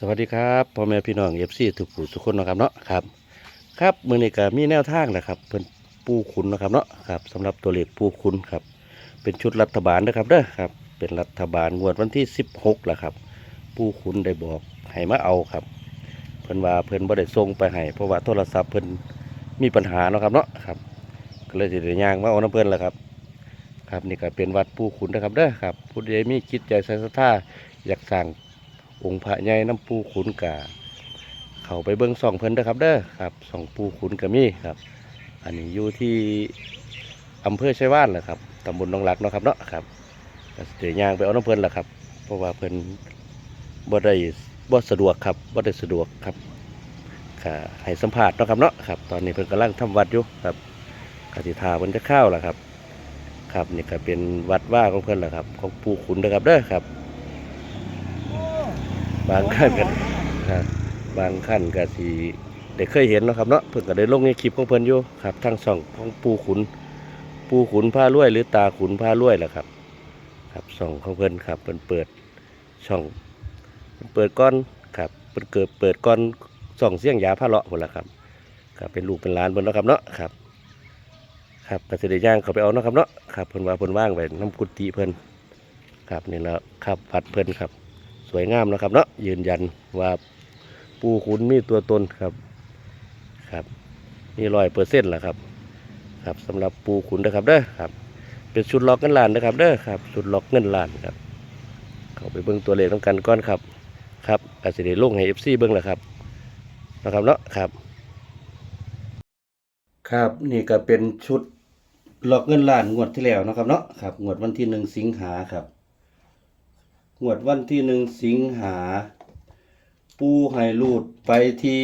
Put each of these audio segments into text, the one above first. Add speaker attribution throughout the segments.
Speaker 1: สวัสดีครับพ่อแม่พี่น้องเอฟซีทุกผู้ทุกคนนะครับเนาะครับครับมือนี้ก็มีแนวทางนะครับเพิ่นปูขุนนะครับเนาะครับสำหรับตัวเลขปูขุนครับเป็นชุดรัฐบาลนะครับเด้อครับเป็นรัฐบาลงวดวันที่ 16แหละครับ ปูขุนได้บอกให้มาเอาครับ เพิ่นว่าเพิ่นบ่ได้ส่งไปให้เพราะว่าโทรศัพท์เพิ่นมีปัญหาเนาะครับเนาะครับก็เลยสิได้ย่างมาเอาน้ำเพิ่นแหละครับครับนี่ก็เป็นวัดปูขุนนะครับเด้อครับผู้ใดมีคิดใจใส่ศรัทธาอยากสั่ง องค์พระใหญ่น้ำปูขุนกาเขาไปเบิ้งส่องเพิ่นเด้อครับเด้อครับส่องปูขุนกามีครับ อันนี้อยู่ที่อำเภอชัยวานแหละครับตำบลหนองหลักเนาะครับเนาะครับเดี๋ยวยางไปเอาน้ำเพิ่นละครับ เพราะว่าเพิ่นบ่ได้บ่สะดวกครับบ่ได้สะดวกครับค่ะให้สัมภาษณ์เนาะครับเนาะครับ ตอนนี้เพิ่นกำลังทำวัดอยู่ครับกติทาเพิ่นจะเข้าละครับ ครับนี่ก็เป็นวัดว่าของเพิ่นแหละครับ ของปูขุนเด้อครับเด้อครับ บางขั้นกันครับบางขั้นก็สิได้เคยเห็นเนะครับเนาะเพิ่นก็ได้ลงในคลิปของเพิ่นอยู่ครับทั้งสองของปูขุน ปูขุนผ้ารวยหรือตาขุนผ้ารวยแหละครับ ครับสองของเพิ่นครับเพิ่นเปิดช่องเพิ่นเปิดก้อนครับเพิ่นเกิดเปิดก้อนส่องเสียงยาผ้าเลาะหมดแล้วครับครับเป็นลูกเป็นหลานเพิ่นเนาะครับเนาะครับ ครับก็สิได้ย่างเขาไปเอาเนาะครับเนาะครับเพิ่นว่าเพิ่นว่างไว้น้ำกุฏิเพิ่นครับนี่แหล้วครับวัดเพิ่นครับ สวยงามนะครับเนาะยืนยันว่าปูขุนมีตัวตนครับครับมีร้อยเปอร์เซ็นต์แหละครับครับสำหรับปูขุนนะครับเด้อครับ เป็นชุดล็อกเงินล้านนะครับเด้อครับชุดล็อกเงินล้านครับ เข้าไปเบิ่งตัวเลขต้องกันก้อนครับครับอาจจะได้ลงให้เอฟซีเบิ่งแหละครับนะครับเนาะครับ ครับนี่ก็เป็นชุดล็อกเงินล้านงวดที่แล้วนะครับเนาะครับงวดวันที่หนึ่งสิงหาครับ งวดวันที่หนึ่งสิงหา ปูให้รูดไปที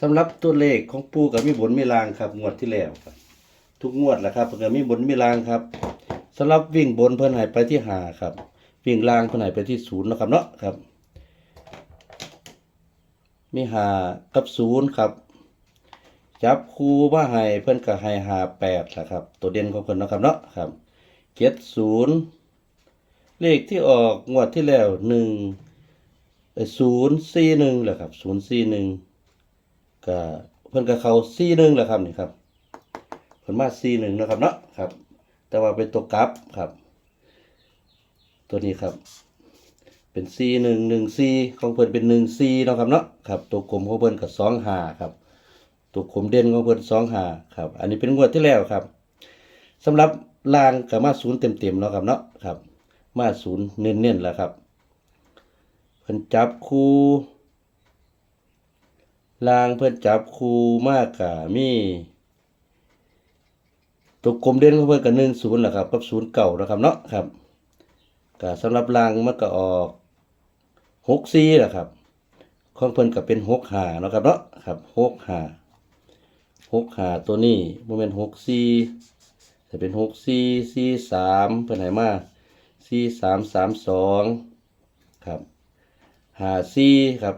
Speaker 1: สำหรับตัวเลขของปูกับมีบนมีลางครับ งวดที่แล้วครับ ทุกงวดแหละครับเพิ่นก็มีบนมีลางครับสำหรับวิ่งบนเพิ่นให้ไปที่หาครับ วิ่งลางเพิ่นให้ไปที่ศูนย์นะครับเนาะครับ มีหากับศูนย์ครับ จับคูมาให้เพิ่นก็ให้หาแปดละครับ ตัวเด่นของเพิ่นนะครับเนาะครับเจ็ดศูนย์ เลขที่ออกงวดที่แล้วหนึ่งศูนย์สี่หนึ่งแหละครับศูนย์สี่หนึ่งก็เพิ่นก็เข้าสี่หนึ่งแหละครับนี่ครับเพิ่นมาสี่หนึ่งนะครับเนาะครับ แต่ว่าเป็นตัวกลับครับ ตัวนี้ครับ เป็นสี่หนึ่งหนึ่งสี่ของเพิ่นเป็นหนึ่งสี่นะครับเนาะครับ ตัวกลมของเพิ่นกับสองห้าครับ ตัวกลมเด่นของเพิ่นสองห้าครับ อันนี้เป็นงวดที่แล้วครับสำหรับลางกับมาศูนย์เต็มๆเนาะครับเนาะครับ มาศูนย์เน้นๆแล้วครับเพิ่นจับคู่ลางเพิ่นจับคู่มากกะมีตัวกลมเด่นของเพิ่นกับหนึ่งศูนย์แหละครับกับศูนย์เก่านะครับเนาะครับก็สำหรับลางมันก็ออกหกสี่แหละครับของเพิ่นก็เป็นหกหาเนาะครับเนาะครับหกหาหกหาตัวนี้โมเมนหกสี่จะเป็นหกสี่สี่สามเพิ่นให้มา สี่สามสามสองครับหาสี่ครับ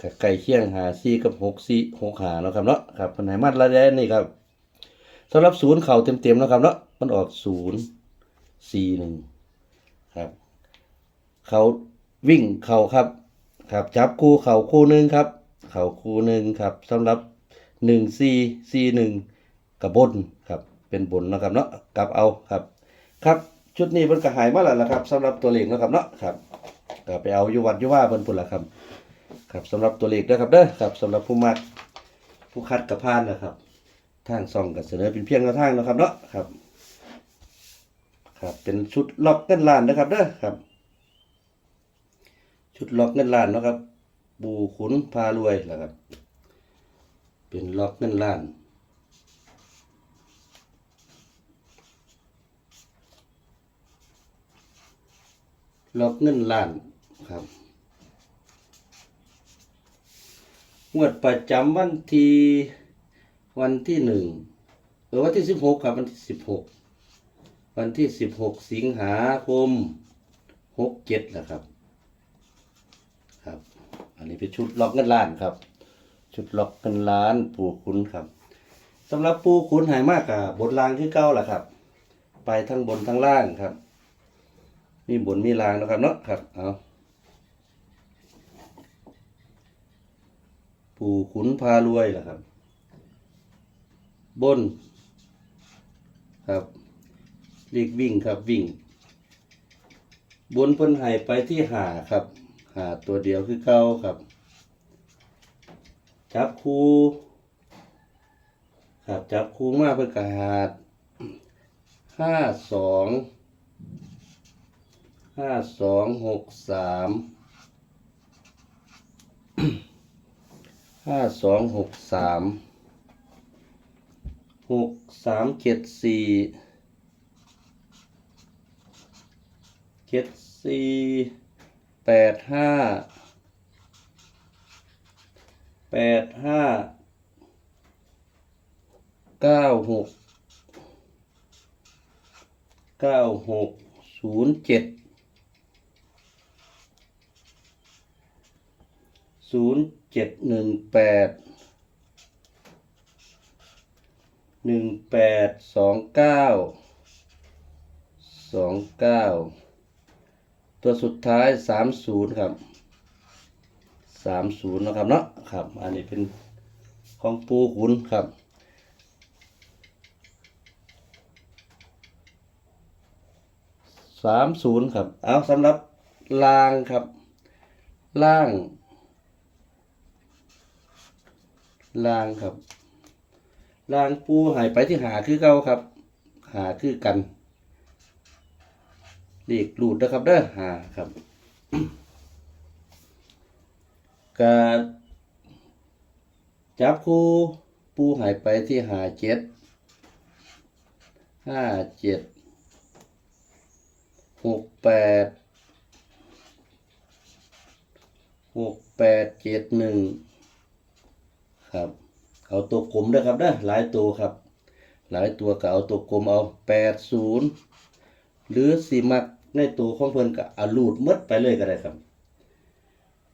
Speaker 1: กับไก่เคียงหาสี่กับหกสี่หกหาเนาะครับเนาะครับปัญหามาละแดนนี่ครับสำหรับศูนย์เข่าเต็มๆนะครับเนาะมันออกศูนย์สี่หนึ่งครับเขาวิ่งเข่าครับ ครับจับคู่เข่าคู่หนึ่งครับ เข่าคู่หนึ่งครับสำหรับหนึ่งสี่สี่หนึ่งกับบนครับ เป็นบนนะครับเนาะกลับเอาครับ ครับ ชุดนี้เพิ่นก็หายมาแล้วนะครับสำหรับตัวเลขนะครับเนาะครับก็ไปเอาอยู่วัดอยู่ว่าเพิ่นพุ่นละครับ ครับสำหรับตัวเลขเด้อครับเด้อครับสำหรับผู้มักผู้คัดกับพานนะครับ ทางซ่องก็เสนอเป็นเพียงแนวทางนะครับเนาะครับ ครับเป็นชุดล็อกเงินล้านนะครับเด้อครับ ชุดล็อกเงินล้านนะครับ บูขุนพารวยแหละครับ เป็นล็อกเงินล้าน ล็อกเงินล้านครับงวดประจำวันที่วันที่หนึ่งเออวันที่สิบหกครับวันที่สิบหกวันที่สิบหกสิงหาคมหกเจ็ดแหละครับ ครับ อันนี้เป็นชุดล็อกเงินล้านครับ ชุดล็อกเงินล้านปู่ขุนครับสำหรับปู่ขุนหายมากกับบนรางที่เก้าแหละครับ ไปทั้งบนทั้งล่างครับ มีบนมีลางนะครับเนาะครับเอาปู่ขุนพารวยล่ะครับ บน ครับเรียกวิ่งครับวิ่ง บนเพิ่นให้ไปที่หาครับ หาตัวเดียวคือเก้าครับ จับคูครับจับคูมาเพื่อกระหาดห้าสอง ห้าสองหกสามห้าสองหกสามหกสามเจ็ดสี่เจ็ดสี่แปดห้าแปดห้าเก้าหกเก้าหกศูนย์เจ็ดศูนย์เจ็ด หนึ่งแปดหนึ่งแปดสองเก้าสองเก้าตัวสุดท้ายสามศูนย์ครับสามศูนย์นะครับเนาะครับ อันนี้เป็นของปูขุนครับสามศูนย์ครับ เอาสำหรับล่างครับ ล่าง ล่างครับ ล่างปูหายไปที่หาคือเก่าครับ หาคือกันเลขรูดนะครับเด้อหาครับกาจับคู่ปูหายไปที่หาเจ็ดห้าเจ็ดหกแปดหกแปดเจ็ดหนึ่ง ครับ เอาตัวกลมด้วยครับนะหลายตัวครับ หลายตัวก็เอาตัวกลมเอาแปดศูนย์หรือสี่มักในตัวของเพิ่นก็เอาลูดหมดไปเลยก็ได้ครับ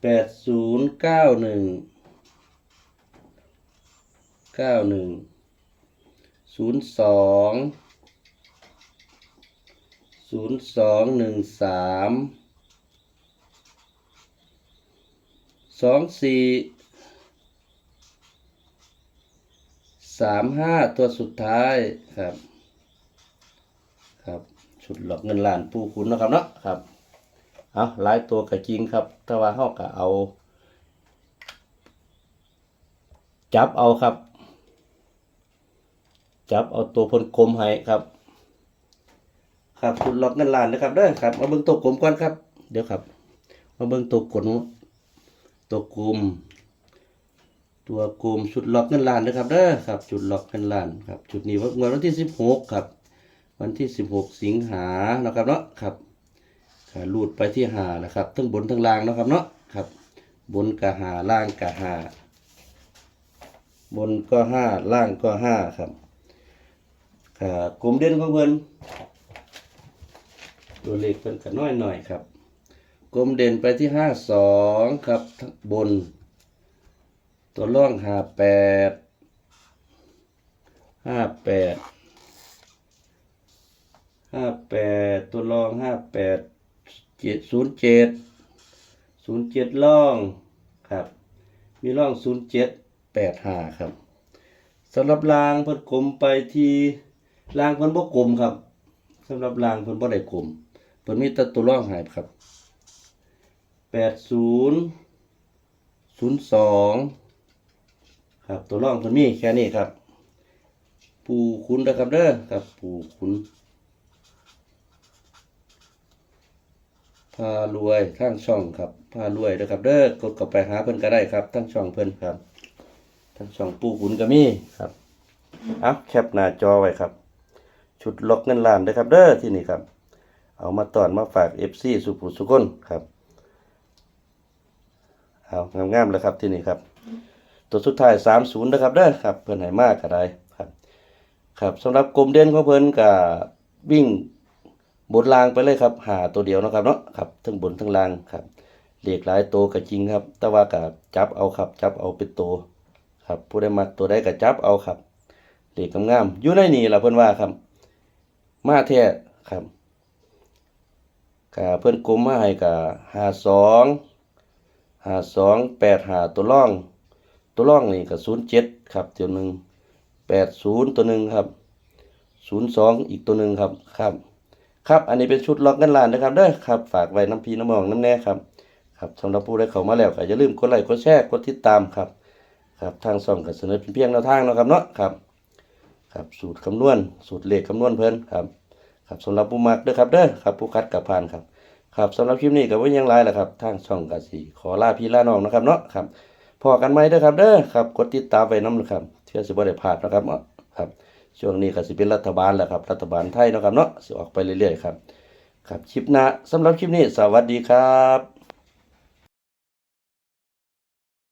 Speaker 1: แปดศูนย์เก้าหนึ่งเก้าหนึ่งศูนย์สองศูนย์สองหนึ่งสามสองสี่ สามห้าตัวสุดท้ายครับ ครับชุดหลอกเงินล้านปูคุณนะครับเนาะครับเอาหลายตัวก็จริงครับแต่ว่าเขาก็เอา จับเอาครับ จับเอาตัวพลกลมให้ครับ ครับคุณล็อกเงินล้านนะครับเด้อครับมาเบิ่งตัวกลมก่อนครับ เดี๋ยวครับ มาเบิ่งตัวกลมตัวกลม ตัวกลมชุดล็อกเงินล้านนะครับเด้อครับจุดล็อกเงินล้านครับจุดนี้วันวันที่สิบหกครับ วันที่สิบหกสิงหานะครับเนาะครับขาลูดไปที่หานะครับทั้งบนทั้งล่างนะครับเนาะครับ บนกะหาล่างกะหาบนก็ห้าล่างก็ห้าครับค่ะกลมเด่นของเพิ่นตัวเลขเป็นกันน้อยหน่อยครับกลมเด่นไปที่ห้าสองครับทั้งบน ตัวล่องห้าแปดห้าแปดห้าแปดตัวล่องห้าแปดเจ็ดศูนย์เจ็ดศูนย์เจ็ดล่องครับ มีล่องศูนย์เจ็ดแปดห้าครับสำหรับรางเพิ่นกลมไปที่รางเพิ่นบ่กลมครับสำหรับรางเพิ่นบ่ได้กลมเพิ่นมีแต่ตัวร่องหายครับแปดศูนย์ศูนย์สอง ครับ ตัวร่องเพิ่นมีแค่นี้ครับ ปูคุณนะครับเด้อครับ ปูคุณพารวยทั้งช่องครับพารวยนะครับ เด้อกดเข้าไปหาเพิ่อนก็ได้ครับ ทั้งช่องเพิ่อนครับทั้งช่องปูคุณก็มีครับเอาแคปหน้าจอไว้ครับ ชุดล็อกเงินล้านเด้อครับ เด้อที่นี่ครับ เอามาตอนมาฝาก FC สุภูสุคนครับเอางามๆเลยครับที่นี่ครับ ตัวสุดท้าย30นะครับเด้อครับเพิ่นให้มากก็ได้ครับ ครับสำหรับกลมเด่นของเพิ่นก็วิ่งบนรางไปเลยครับ หาตัวเดียวนะครับเนาะครับทั้งบนทั้งล่างครับเรียกหลายตัวก็จริงครับ แต่ว่าก็จับเอาครับ จับเอาเป็นตัวครับ ผู้ใดมักตัวใดก็จับเอาครับเรียกงามๆอยู่ในนี่ล่ะเพิ่นว่าครับ มาแท้ครับกะเพิ่นกลมมาให้กะห้าสองหาสองแปดหาตัวร่อง ตัวร่องนี่ก็ศูนย์เจ็ดครับตัวหนึ่งแปดศูนย์ตัวหนึ่งครับศูนย์สองอีกตัวหนึ่งครับครับ ครับ อันนี้เป็นชุดล็อกเงินล้านนะครับเด้อครับ ฝากไว้น้ำพีน้ำมองน้ำแน่ครับครับสำหรับผู้ได้เข้ามาแล้วก็อย่าลืมกดไลค์กดแชร์กดติดตามครับ ครับทางช่องก็เสนอเป็นเพียงแนวทางนะครับเนาะครับ ครับสูตรคำนวณ สูตรเลขคำนวณเพิ่นครับครับสำหรับผู้มักเด้อครับเด้อครับผู้คัดกับผ่านครับ ครับสำหรับคลิปนี้ก็บ่ยังไรล่ะครับ ทางช่องกสิขอลาพี่ลาน้องนะครับเนาะครับ พอกันไหมเด้อครับเด้อครับกดติดตามไว้นำนะครับเชื่อสิบ่ได้พลาดนะครับครับ ช่วงนี้ก็สิเป็นรัฐบาลแหละครับ รัฐบาลไทยนะครับเนาะสิออกไปเรื่อยๆครับครับคลิปหน้าสำหรับคลิปนี้ สวัสดีครับ